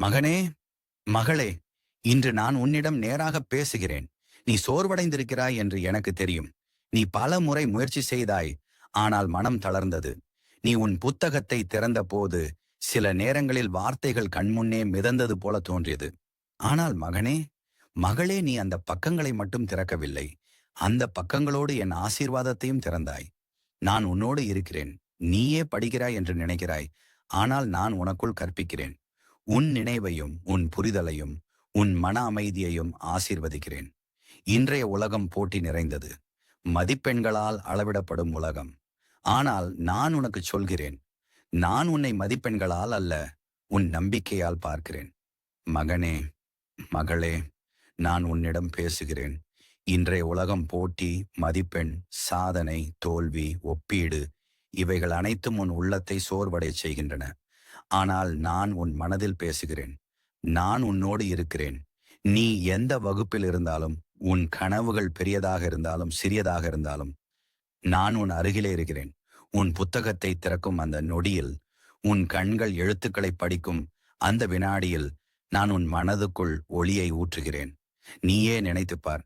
மகனே மகளே இன்று நான் உன்னிடம் நேராக பேசுகிறேன். நீ சோர்வடைந்திருக்கிறாய் என்று எனக்கு தெரியும். நீ பல முறை முயற்சி செய்தாய் ஆனால் மனம் தளர்ந்தது. நீ உன் புத்தகத்தை திறந்தபோது சில நேரங்களில் வார்த்தைகள் கண்முன்னே மிதந்தது போல தோன்றியது. ஆனால் மகனே மகளே நீ அந்த பக்கங்களை மட்டும் திறக்கவில்லை. அந்த பக்கங்களோடு என் ஆசீர்வாதத்தையும் திறந்தாய். நான் உன்னோடு இருக்கிறேன். நீயே படிக்கிறாய் என்று நினைக்கிறாய். ஆனால் நான் உனக்குள் கற்பிக்கிறேன். உன் நினைவையும் உன் புரிதலையும் உன் மன அமைதியையும் ஆசீர்வதிக்கிறேன். இன்றைய உலகம் போட்டி நிறைந்தது. மதிப்பெண்களால் அளவிடப்படும் உலகம். ஆனால் நான் உனக்கு சொல்கிறேன் நான் உன்னை மதிப்பெண்களால் அல்ல உன் நம்பிக்கையால் பார்க்கிறேன். மகனே மகளே நான் உன்னிடம் பேசுகிறேன். இன்றைய உலகம் போட்டி மதிப்பெண் சாதனை தோல்வி ஒப்பீடு இவைகள் அனைத்தும் உன் உள்ளத்தை சோர்வடைய செய்கின்றன. ஆனால் நான் உன் மனதில் பேசுகிறேன். நான் உன்னோடு இருக்கிறேன். நீ எந்த வகுப்பில் இருந்தாலும் உன் கனவுகள் பெரியதாக இருந்தாலும் சிறியதாக இருந்தாலும் நான் உன் அருகிலே இருக்கிறேன். உன் புத்தகத்தை திறக்கும் அந்த நொடியில் உன் கண்கள் எழுத்துக்களை படிக்கும் அந்த வினாடியில் நான் உன் மனதுக்குள் ஒளியை ஊற்றுகிறேன். நீயே நினைத்துப்பார்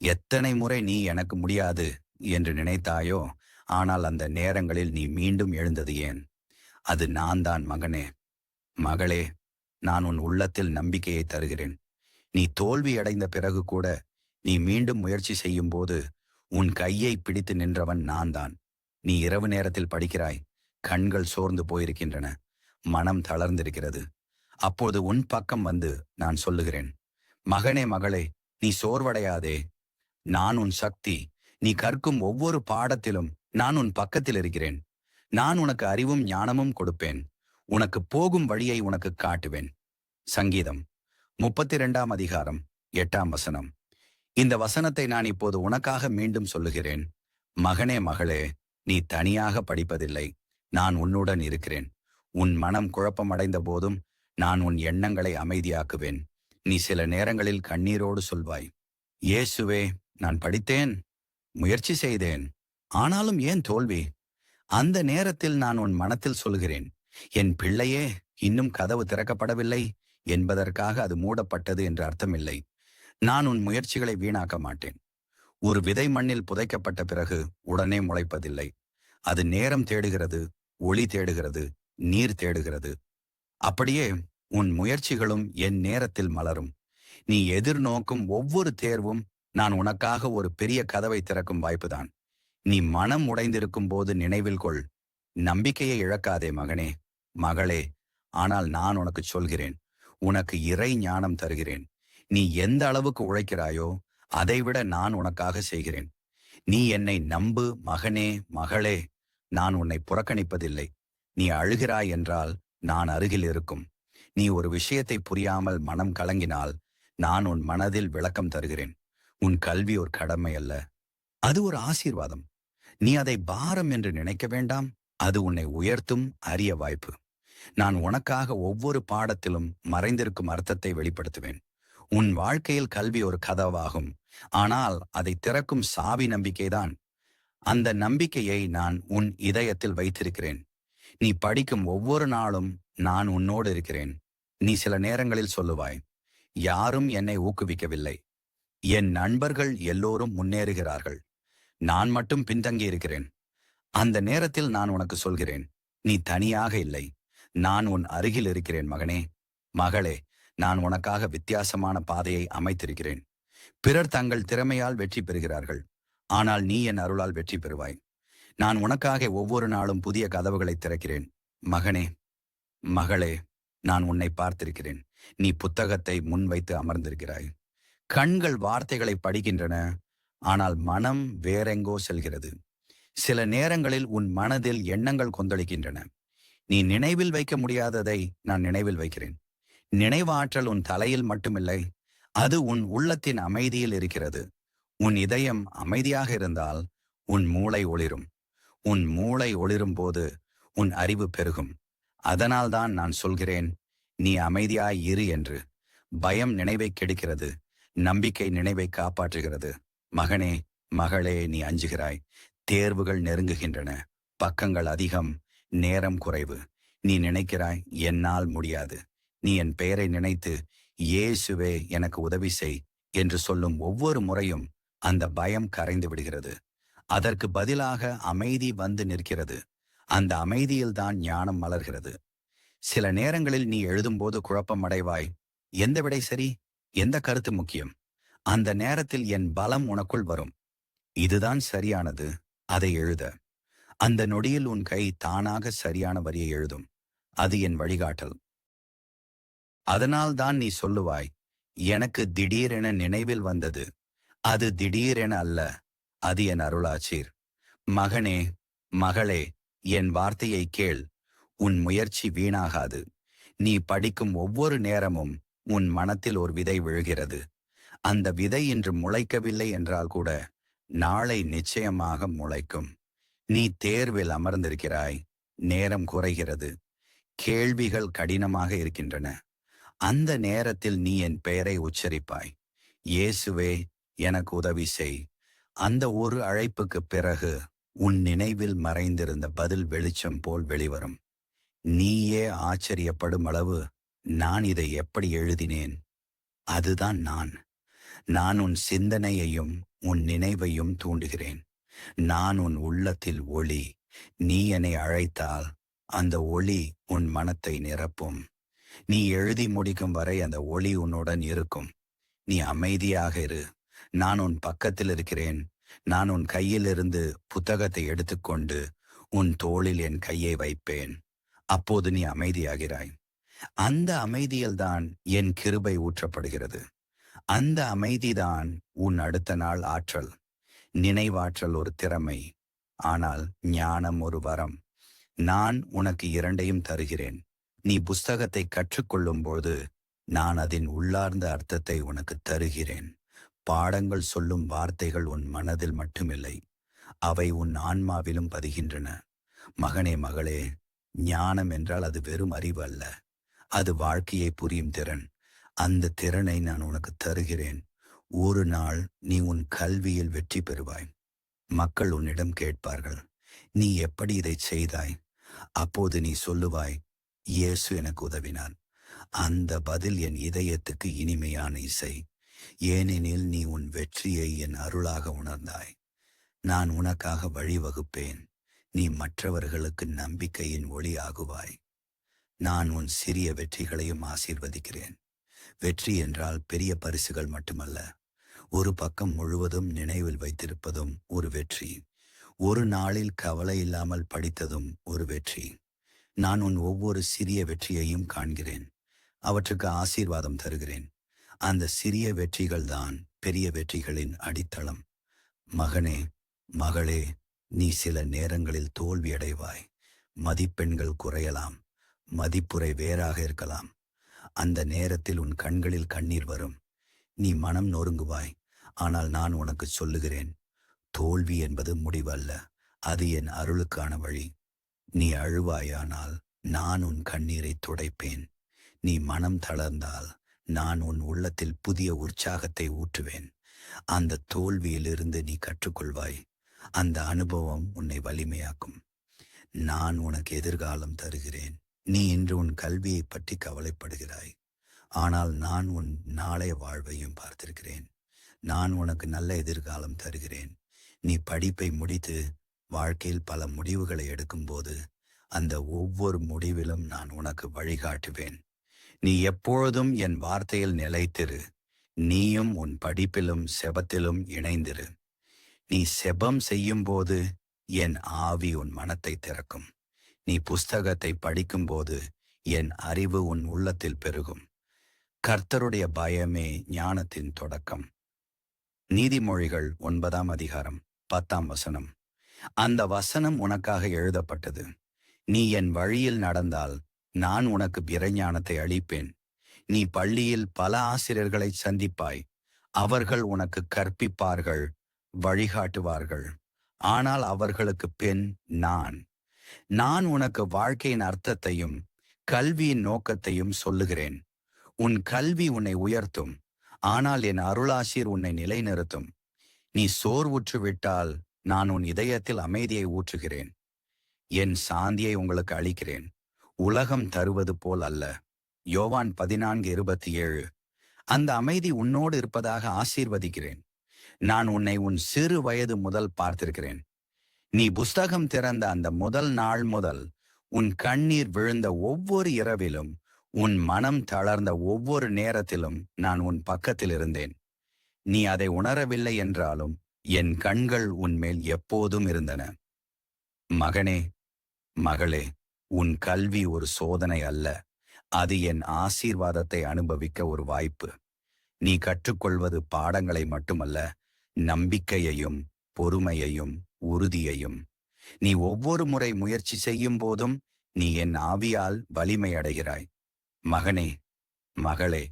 எத்தனை முறை நீ எனக்கு முடியாது என்று நினைத்தாயோ ஆனால் அந்த நேரங்களில் நீ மீண்டும் எழுந்தது ஏன்? அது நான் தான் மகனே. மகளே நான் உன் உள்ளத்தில் நம்பிக்கையை தருகிறேன். நீ தோல்வி அடைந்த பிறகு கூட நீ மீண்டும் முயற்சி செய்யும் போது உன் கையை பிடித்து நின்றவன் நான் தான் நீ இரவு நேரத்தில் படிக்கிறாய் கண்கள் சோர்ந்து போயிருக்கின்றன மனம் தளர்ந்திருக்கிறது. அப்போது உன் பக்கம் வந்து நான் சொல்லுகிறேன் மகனே மகளே நீ சோர்வடையாதே. நான் உன் சக்தி நீ கற்கும் ஒவ்வொரு பாடத்திலும் நான் உன் பக்கத்தில் இருக்கிறேன் நான் உனக்கு அறிவும் ஞானமும் கொடுப்பேன். உனக்கு போகும் வழியை உனக்கு காட்டுவேன். சங்கீதம் முப்பத்தி இரண்டாம் அதிகாரம் எட்டாம் வசனம். இந்த வசனத்தை நான் இப்போது உனக்காக மீண்டும் சொல்லுகிறேன். மகனே மகளே நீ தனியாக படிப்பதில்லை. நான் உன்னுடன் இருக்கிறேன். உன் மனம் குழப்பமடைந்த போதும் நான் உன் எண்ணங்களை அமைதியாக்குவேன். நீ சில நேரங்களில் கண்ணீரோடு சொல்வாய் இயேசுவே நான் படித்தேன் முயற்சி செய்தேன். ஆனாலும் ஏன் தோல்வி? அந்த நேரத்தில் நான் உன் மனத்தில் சொல்கிறேன் என் பிள்ளையே இன்னும் கதவு திறக்கப்படவில்லை என்பதற்காக அது மூடப்பட்டது என்று அர்த்தமில்லை நான் உன் முயற்சிகளை வீணாக்க மாட்டேன். ஒரு விதை மண்ணில் புதைக்கப்பட்ட பிறகு உடனே முளைப்பதில்லை. அது நேரம் தேடுகிறது ஒளி தேடுகிறது நீர் தேடுகிறது. அப்படியே உன் முயற்சிகளும் என் நேரத்தில் மலரும். நீ எதிர்நோக்கும் ஒவ்வொரு தேர்வும் நான் உனக்காக ஒரு பெரிய கதவை திறக்கும் வாய்ப்புதான். நீ மனம் உடைந்திருக்கும் போது நினைவில் கொள். நம்பிக்கையை இழக்காதே மகனே. மகளே ஆனால் நான் உனக்கு சொல்கிறேன். உனக்கு இறை ஞானம் தருகிறேன். நீ எந்த அளவுக்கு உழைக்கிறாயோ அதைவிட நான் உனக்காக செய்கிறேன். நீ என்னை நம்பு மகனே மகளே. நான் உன்னை புறக்கணிப்பதில்லை. நீ அழுகிறாய் என்றால் நான் அருகில் இருக்கும். நீ ஒரு விஷயத்தை புரியாமல் மனம் கலங்கினால் நான் உன் மனதில் விளக்கம் தருகிறேன். உன் கல்வி ஒரு கடமை அல்ல. அது ஒரு ஆசீர்வாதம். நீ அதை பாரம் என்று நினைக்க வேண்டாம் அது உன்னை உயர்த்தும் அரிய வாய்ப்பு. நான் உனக்காக ஒவ்வொரு பாடத்திலும் மறைந்திருக்கும் அர்த்தத்தை வெளிப்படுத்துவேன். உன் வாழ்க்கையில் கல்வி ஒரு கதவாகும் ஆனால் அதை திறக்கும் சாவி நம்பிக்கைதான். அந்த நம்பிக்கையை நான் உன் இதயத்தில் வைத்திருக்கிறேன். நீ படிக்கும் ஒவ்வொரு நாளும் நான் உன்னோடு இருக்கிறேன். நீ சில நேரங்களில் சொல்லுவாய் யாரும் என்னை ஊக்குவிக்கவில்லை. என் நண்பர்கள் எல்லோரும் முன்னேறுகிறார்கள். நான் மட்டும் பின்தங்கி இருக்கிறேன் அந்த நேரத்தில் நான் உனக்கு சொல்கிறேன் நீ தனியாக இல்லை. நான் உன் அருகில் இருக்கிறேன் மகனே. மகளே நான் உனக்காக வித்தியாசமான பாதையை அமைத்திருக்கிறேன். பிறர் தங்கள் திறமையால் வெற்றி பெறுகிறார்கள். ஆனால் நீ என் அருளால் வெற்றி பெறுவாய். நான் உனக்காக ஒவ்வொரு நாளும் புதிய கதவுகளை திறக்கிறேன். மகனே மகளே நான் உன்னை பார்த்திருக்கிறேன். நீ புத்தகத்தை முன்வைத்து அமர்ந்திருக்கிறாய். கண்கள் வார்த்தைகளை படிக்கின்றன. ஆனால் மனம் வேறெங்கோ செல்கிறது. சில நேரங்களில் உன் மனதில் எண்ணங்கள் கொந்தளிக்கின்றன. நீ நினைவில் வைக்க முடியாததை நான் நினைவில் வைக்கிறேன். நினைவாற்றல் உன் தலையில் மட்டுமில்லை அது உன் உள்ளத்தின் அமைதியில் இருக்கிறது. உன் இதயம் அமைதியாக இருந்தால் உன் மூளை ஒளிரும். உன் மூளை ஒளிரும் போது உன் அறிவு பெருகும். அதனால்தான் நான் சொல்கிறேன் நீ அமைதியாய் இரு என்று. பயம் நினைவை கெடுக்கிறது நம்பிக்கை நினைவை காப்பாற்றுகிறது. மகனே மகளே நீ அஞ்சுகிறாய். தேர்வுகள் நெருங்குகின்றன. பக்கங்கள் அதிகம். நேரம் குறைவு. நீ நினைக்கிறாய் என்னால் முடியாது. நீ என் பெயரை நினைத்து இயேசுவே எனக்கு உதவி செய் என்று சொல்லும் ஒவ்வொரு முறையும் அந்த பயம் கரைந்து விடுகிறது. அதற்கு பதிலாக அமைதி வந்து நிற்கிறது. அந்த அமைதியில்தான் ஞானம் மலர்கிறது. சில நேரங்களில் நீ எழுதும்போது குழப்பம் அடைவாய் எந்த விடை சரி? எந்த கருத்து முக்கியம்? அந்த நேரத்தில் என் பலம் உனக்குள் வரும். இதுதான் சரியானது. அதை எழுத. அந்த நொடியில் உன் கை தானாக சரியான வரியை எழுதும். அது என் வழிகாட்டல். அதனால்தான் நீ சொல்லுவாய் எனக்கு திடீரென நினைவில் வந்தது. அது திடீரென அல்ல. அது என் அருளாச்சீர். மகனே மகளே என் வார்த்தையை கேள். உன் முயற்சி வீணாகாது. நீ படிக்கும் ஒவ்வொரு நேரமும் உன் மனத்தில் ஒரு விதை விழுகிறது. அந்த விதை இன்று முளைக்கவில்லை என்றால் கூட நாளை நிச்சயமாக முளைக்கும். நீ தேர்வில் அமர்ந்திருக்கிறாய். நேரம் குறைகிறது. கேள்விகள் கடினமாக இருக்கின்றன. அந்த நேரத்தில் நீ என் பெயரை உச்சரிப்பாய். இயேசுவே எனக்கு உதவி செய். அந்த ஒரு அழைப்புக்கு பிறகு உன் நினைவில் மறைந்திருந்த பதில் வெளிச்சம் போல் வெளிவரும். நீயே ஆச்சரியப்படும் அளவு நான் இதை எப்படி எழுதினேன்? அதுதான் நான். நான் உன் சிந்தனையையும் உன் நினைவையும் தூண்டுகிறேன். நான் உன் உள்ளத்தில் ஒளி. நீ என்னை அழைத்தால் அந்த ஒளி உன் மனத்தை நிரப்பும். நீ எழுதி முடிக்கும் வரை அந்த ஒளி உன்னுடன் இருக்கும். நீ அமைதியாக இரு. நான் உன் பக்கத்தில் இருக்கிறேன். நான் உன் கையிலிருந்து புத்தகத்தை எடுத்துக்கொண்டு உன் தோளில் என் கையை வைப்பேன். அப்போது நீ அமைதியாகிறாய். அந்த அமைதியில்தான் என் கிருபை ஊற்றப்படுகிறது. அந்த அமைதிதான் உன் அடுத்த நாள் ஆற்றல். நினைவாற்றல் ஒரு திறமை. ஆனால் ஞானம் ஒரு வரம். நான் உனக்கு இரண்டையும் தருகிறேன். நீ புஸ்தகத்தை கற்றுக்கொள்ளும் போது நான் அதன் உள்ளார்ந்த அர்த்தத்தை உனக்கு தருகிறேன். பாடங்கள் சொல்லும் வார்த்தைகள் உன் மனதில் மட்டுமில்லை. அவை உன் ஆன்மாவிலும் பதிகின்றன. மகனே மகளே ஞானம் என்றால் அது வெறும் அறிவு அல்ல. அது வாழ்க்கையை புரியும் திறன். அந்த திறனை நான் உனக்கு தருகிறேன். ஒரு நாள் நீ உன் கல்வியில் வெற்றி பெறுவாய். மக்கள் உன்னிடம் கேட்பார்கள் நீ எப்படி இதை செய்தாய்? அப்போது நீ சொல்லுவாய் இயேசு எனக்கு உதவினார். அந்த பதில் என் இதயத்துக்கு இனிமையான இசை. ஏனெனில் நீ உன் வெற்றியை என் அருளாக உணர்ந்தாய். நான் உனக்காக வழிவகுப்பேன். நீ மற்றவர்களுக்கு நம்பிக்கையின் ஒளி ஆகுவாய் நான் உன் சிறிய வெற்றிகளையும் ஆசீர்வதிக்கிறேன். வெற்றி என்றால் பெரிய பரிசுகள் மட்டுமல்ல. ஒரு பக்கம் முழுவதும் நினைவில் வைத்திருப்பதும் ஒரு வெற்றி. ஒரு நாளில் கவலை இல்லாமல் படித்ததும் ஒரு வெற்றி. நான் உன் ஒவ்வொரு சிறிய வெற்றியையும் காண்கிறேன். அவற்றுக்கு ஆசீர்வாதம் தருகிறேன். அந்த சிறிய வெற்றிகள் தான் பெரிய வெற்றிகளின் அடித்தளம். மகனே மகளே நீ சில நேரங்களில் தோல்வியடைவாய். மதிப்பெண்கள் குறையலாம். மதிப்புரை வேறாக இருக்கலாம். அந்த நேரத்தில் உன் கண்களில் கண்ணீர் வரும். நீ மனம் நொறுங்குவாய். ஆனால் நான் உனக்கு சொல்லுகிறேன் தோல்வி என்பது முடிவல்ல. அது என் அருளுக்கான வழி. நீ அழுவாயானால் நான் உன் கண்ணீரை துடைப்பேன். நீ மனம் தளர்ந்தால் நான் உன் உள்ளத்தில் புதிய உற்சாகத்தை ஊற்றுவேன். அந்த தோல்வியிலிருந்து நீ கற்றுக்கொள்வாய். அந்த அனுபவம் உன்னை வலிமையாக்கும். நான் உனக்கு எதிர்காலம் தருகிறேன். நீ இன்று உன் கல்வியை பற்றி கவலைப்படுகிறாய். ஆனால் நான் உன் நாளைய வாழ்வையும் பார்த்திருக்கிறேன். நான் உனக்கு நல்ல எதிர்காலம் தருகிறேன். நீ படிப்பை முடித்து வாழ்க்கையில் பல முடிவுகளை எடுக்கும்போது அந்த ஒவ்வொரு முடிவிலும் நான் உனக்கு வழிகாட்டுவேன். நீ எப்பொழுதும் என் வார்த்தையில் நிலைத்திரு. நீயும் உன் படிப்பிலும் செபத்திலும் இணைந்திரு. நீ செபம் செய்யும்போது என் ஆவி உன் மனத்தை திறக்கும். நீ புஸ்தகத்தை படிக்கும்போது என் அறிவு உன் உள்ளத்தில் பெருகும். கர்த்தருடைய பயமே ஞானத்தின் தொடக்கம். நீதிமொழிகள் ஒன்பதாம் அதிகாரம் பத்தாம் வசனம். அந்த வசனம் உனக்காக எழுதப்பட்டது. நீ என் வழியில் நடந்தால் நான் உனக்கு பிரஞானத்தை அளிப்பேன். நீ பள்ளியில் பல ஆசிரியர்களை சந்திப்பாய். அவர்கள் உனக்கு கற்பிப்பார்கள் வழிகாட்டுவார்கள். ஆனால் அவர்களுக்கு பெண் நான். நான் உனக்கு வாழ்க்கையின் அர்த்தத்தையும் கல்வியின் நோக்கத்தையும் சொல்லுகிறேன். உன் கல்வி உன்னை உயர்த்தும். ஆனால் என் அருளாசிர் உன்னை நிலைநிறுத்தும். நீ சோர்வுற்று விட்டால் நான் உன் இதயத்தில் அமைதியை ஊற்றுகிறேன். என் சாந்தியை உங்களுக்கு அளிக்கிறேன். உலகம் தருவது போல் அல்ல. யோவான் பதினான்கு இருபத்தி ஏழு அந்த அமைதி உன்னோடு இருப்பதாக ஆசீர்வதிக்கிறேன். நான் உன்னை உன் சிறு வயது முதல் பார்த்திருக்கிறேன். நீ புஸ்தகம் திறந்த அந்த முதல் நாள் முதல் உன் கண்ணீர் விழுந்த ஒவ்வொரு இரவிலும் உன் மனம் தளர்ந்த ஒவ்வொரு நேரத்திலும் நான் உன் பக்கத்தில் இருந்தேன். நீ அதை உணரவில்லை என்றாலும் என் கண்கள் உன்மேல் எப்போதும் இருந்தன. மகனே மகளே உன் கல்வி ஒரு சோதனை அல்ல. அது என் ஆசீர்வாதத்தை அனுபவிக்க ஒரு வாய்ப்பு. நீ கற்றுக்கொள்வது பாடங்களை மட்டுமல்ல நம்பிக்கையையும் பொறுமையையும் உறுதியையும். நீ ஒவ்வொரு முறை முயற்சி செய்யும் போதும் நீ என் ஆவியால் வலிமை அடைகிறாய். மகனே மகளே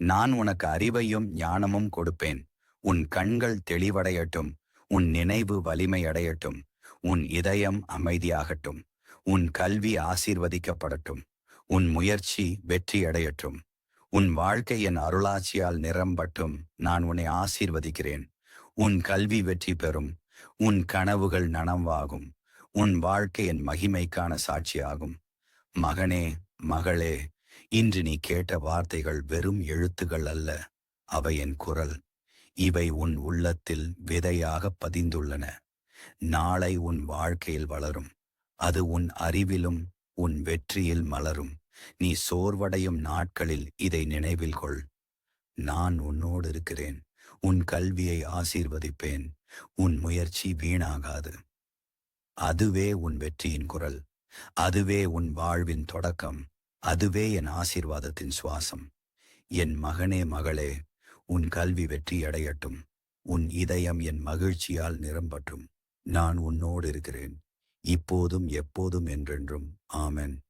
நான் உனக்கு அறிவையும் ஞானமும் கொடுப்பேன். உன் கண்கள் தெளிவடையட்டும் உன் நினைவு வலிமை அடையட்டும் உன் இதயம் அமைதியாகட்டும் உன் கல்வி ஆசீர்வதிக்கப்படட்டும் உன் முயற்சி வெற்றியடையட்டும் உன் வாழ்க்கை என் அருளாட்சியால் நிரம்பட்டும் நான் உன்னை ஆசீர்வதிக்கிறேன். உன் கல்வி வெற்றி பெறும். உன் கனவுகள் நனவாகும். உன் வாழ்க்கை என் மகிமைக்கான சாட்சியாகும். மகனே மகளே இன்று நீ கேட்ட வார்த்தைகள் வெறும் எழுத்துகள் அல்ல அவை என் குரல். இவை உன் உள்ளத்தில் விதையாக பதிந்துள்ளன. நாளை உன் வாழ்க்கையில் வளரும். அது உன் அறிவிலும் உன் வெற்றியில் மலரும். நீ சோர்வடையும் நாட்களில் இதை நினைவில் கொள். நான் உன்னோடு இருக்கிறேன். உன் கல்வியை ஆசீர்வதிப்பேன். உன் முயற்சி வீணாகாது. அதுவே உன் வெற்றியின் குரல். அதுவே உன் வாழ்வின் தொடக்கம். அதுவே என் ஆசீர்வாதத்தின் சுவாசம். என் மகனே மகளே உன் கல்வி வெற்றி அடையட்டும். உன் இதயம் என் மகிழ்ச்சியால் நிரம்பட்டும். நான் உன்னோடு இருக்கிறேன். இப்போதும் எப்போதும் என்றென்றும். ஆமென்.